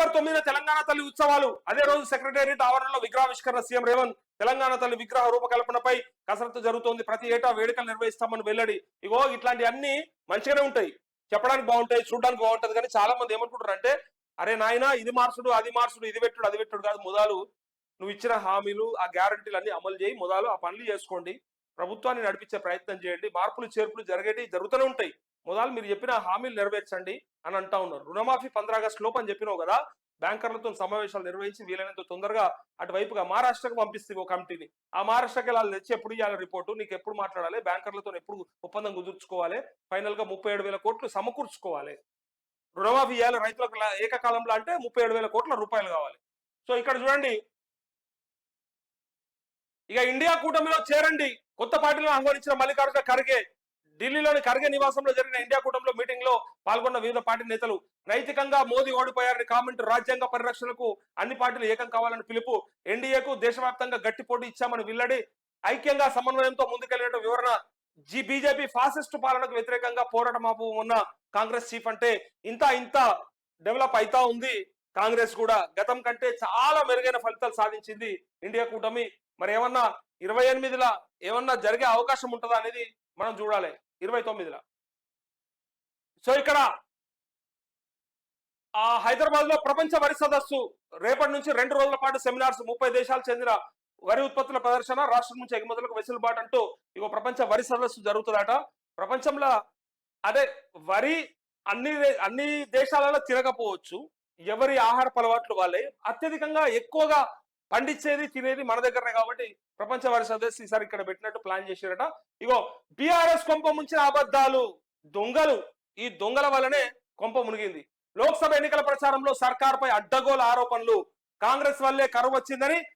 November తొమ్మిదిన తెలంగాణ తల్లి ఉత్సవాలు. అదే రోజు సెక్రటేరియట్ ఆవరణలో విగ్రహావిష్కరణ సీఎం రేవంత్ తెలంగాణ తల్లి విగ్రహ రూపకల్పనపై కసరత్తు జరుగుతోంది. ప్రతి ఏటా వేడుకలు నిర్వహిస్తామని వెల్లడి. ఇగో ఇట్లాంటి అన్ని మంచిగానే ఉంటాయి. చెప్పడానికి బాగుంటాయి చూడడానికి బాగుంటది. కానీ చాలా మంది ఏమనుకుంటారు అంటే అరే నాయనా ఇది మార్చుడు అది మార్చుడు ఇది పెట్టుడు అది పెట్టుడు కాదు. ముదాలు నువ్వు ఇచ్చిన హామీలు ఆ గ్యారంటీలు అన్ని అమలు చేయి. మొదలు ఆ పనులు చేసుకోండి. ప్రభుత్వాన్ని నడిపించే ప్రయత్నం చేయండి. మార్పులు చేర్పులు జరిగేటి జరుగుతూనే ఉంటాయి. మొదలు మీరు చెప్పిన హామీలు నెరవేర్చండి అని అంటా ఉన్నారు. రుణమాఫీ పంద్రా ఆగస్టు లోపు అని చెప్పినావు కదా బ్యాంకర్లతో సమావేశాలు నిర్వహించి వీలైనంత తొందరగా అటువైపుగా మహారాష్ట్రకు పంపిస్తే ఓ కమిటీని. ఆ మహారాష్ట్రకి వెళ్ళాలి తెచ్చి ఎప్పుడు ఇవ్వాలి రిపోర్టు? నీకు ఎప్పుడు మాట్లాడాలి? బ్యాంకర్లతో ఎప్పుడు ఒప్పందం కుదుర్చుకోవాలి? ఫైనల్గా ముప్పై ఏడు వేల కోట్లు సమకూర్చుకోవాలి. రుణమాఫీ ఇవ్వాలి రైతులకు లా- ఏకకాలంలో అంటే ముప్పై ఏడు వేల కోట్ల రూపాయలు కావాలి. సో ఇక్కడ చూడండి. ఇక ఇండియా కూటమిలో చేరండి. కొత్త పార్టీలను ఆహ్వానించిన మల్లికార్జున ఖర్గే ఢిల్లీలోని ఖర్గే నివాసంలో జరిగిన ఇండియా కూటమిలో మీటింగ్లో పాల్గొన్న వివిధ పార్టీ నేతలు నైతికంగా మోదీ ఓడిపోయారని కామెంట్ రాజ్యాంగ పరిరక్షణకు అన్ని పార్టీలు ఏకం కావాలని పిలుపు ఎన్డీఏకు దేశవ్యాప్తంగా గట్టి పోటీ ఇచ్చామని వెల్లడి ఐక్యంగా సమన్వయంతో ముందుకెళ్ళినట్టు వివరణ జీ బీజేపీ ఫాసిస్ట్ పాలనకు వ్యతిరేకంగా పోరాటం ఉన్న కాంగ్రెస్ చీఫ్ అంటే ఇంత ఇంత డెవలప్ అయితా ఉంది. కాంగ్రెస్ కూడా గతం కంటే చాలా మెరుగైన ఫలితాలు సాధించింది ఇండియా కూటమి. మరి ఏమన్నా ఇరవై ఎనిమిదిలా ఏమన్నా జరిగే అవకాశం ఉంటుందా అనేది మనం చూడాలి. ఇరవై తొమ్మిదిలో. సో ఇక్కడ ఆ హైదరాబాద్లో ప్రపంచ వరి సదస్సు రేపటి నుంచి రెండు రోజుల పాటు సెమినార్స్ ముప్పై దేశాలకు చెందిన వరి ఉత్పత్తుల ప్రదర్శన రాష్ట్రం నుంచి ఎగుమతులకు వెసులుబాటు అంటూ ఇగో ప్రపంచ వరి సదస్సు జరుగుతుందట. ప్రపంచంలో అదే వరి అన్ని అన్ని దేశాలలో తినకపోవచ్చు ఎవరి ఆహార అలవాట్లు వాళ్ళే. అత్యధికంగా ఎక్కువగా పండించేది తినేది మన దగ్గరనే కాబట్టి ప్రపంచ వారి సదస్సు ఈసారి ఇక్కడ పెట్టినట్టు ప్లాన్ చేశారట. ఇగో బీఆర్ఎస్ కొంప ముంచిన అబద్ధాలు దొంగలు ఈ దొంగల వల్లనే కొంప మునిగింది. లోక్సభ ఎన్నికల ప్రచారంలో సర్కార్ పై అడ్డగోలు ఆరోపణలు కాంగ్రెస్ వల్లే కరువు వచ్చిందని